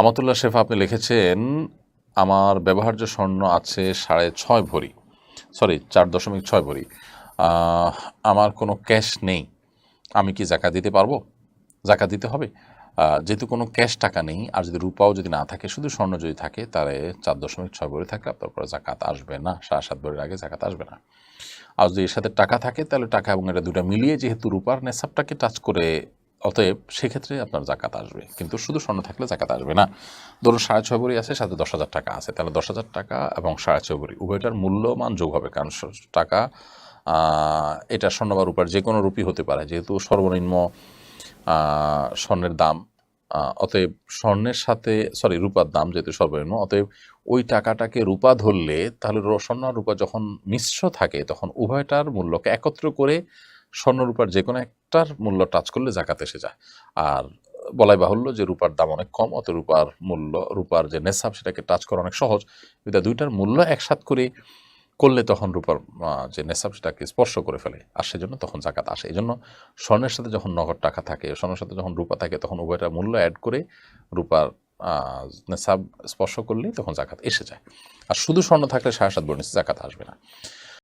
আমাতুল্লাহ শেফা আপনি লিখেছেন, আমার ব্যবহার্য স্বর্ণ আছে সাড়ে ছয় ভরি। সরি, চার দশমিক ছয় ভরি। আমার কোনো ক্যাশ নেই। আমি কি জাকা দিতে পারব? জাকা দিতে হবে। যেহেতু কোনো ক্যাশ টাকা নেই, আর যদি রূপাও যদি না থাকে, শুধু স্বর্ণ যদি থাকে, তাহলে চার দশমিক ছয় ভরি থাকলে আপনার পরে জাকাত আসবে না। সাড়ে সাত ভরির আগে জাকাত আসবে না। আর যদি এর সাথে টাকা থাকে, তাহলে টাকা এবং এটা দুটো মিলিয়ে যেহেতু রূপার নেশাবটাকে টাচ করে অতএব সেক্ষেত্রে আপনার জাকাত আসবে। কিন্তু শুধু স্বর্ণ থাকলে জাকাত আসবে না। ধরুন সাড়ে ছয় ভরি আছে, সাথে দশ হাজার টাকা আছে। তাহলে দশ হাজার টাকা এবং সাড়ে ছয় ভরি উভয়টার মূল্যমান যোগ হবে। কারণ টাকা এটা স্বর্ণ বা রূপার যে কোনো রূপই হতে পারে। যেহেতু সর্বনিম্ন স্বর্ণের দাম অতএব স্বর্ণের সাথে সরি রূপার দাম যেহেতু সর্বনিম্ন, অতএব ওই টাকাটাকে রূপা ধরলে তাহলে স্বর্ণ আর রূপা যখন মিশ্র থাকে, তখন উভয়টার মূল্যকে একত্র করে স্বর্ণ, রূপার যে কোনো একটার মূল্য টাচ করলে জাকাত এসে যায়। আর বলাই বাহুল্য যে রূপার দাম অনেক কম, অত রূপার মূল্য, রূপার যে নেশাব সেটাকে টাচ করা অনেক সহজ। কিন্তু দুইটার মূল্য একসাথ করে করলে তখন রূপার যে নেশাব সেটাকে স্পর্শ করে ফেলে। আর সেজন্য তখন জাকাত আসে। এই জন্য স্বর্ণের সাথে যখন নগদ টাকা থাকে, স্বর্ণের সাথে যখন রূপা থাকে, তখন উভয়টার মূল্য অ্যাড করে রূপার নেশাব স্পর্শ করলেই তখন জাকাত এসে যায়। আর শুধু স্বর্ণ থাকলে সাড়ে সাত বর্ণিস জাকাত আসবে না।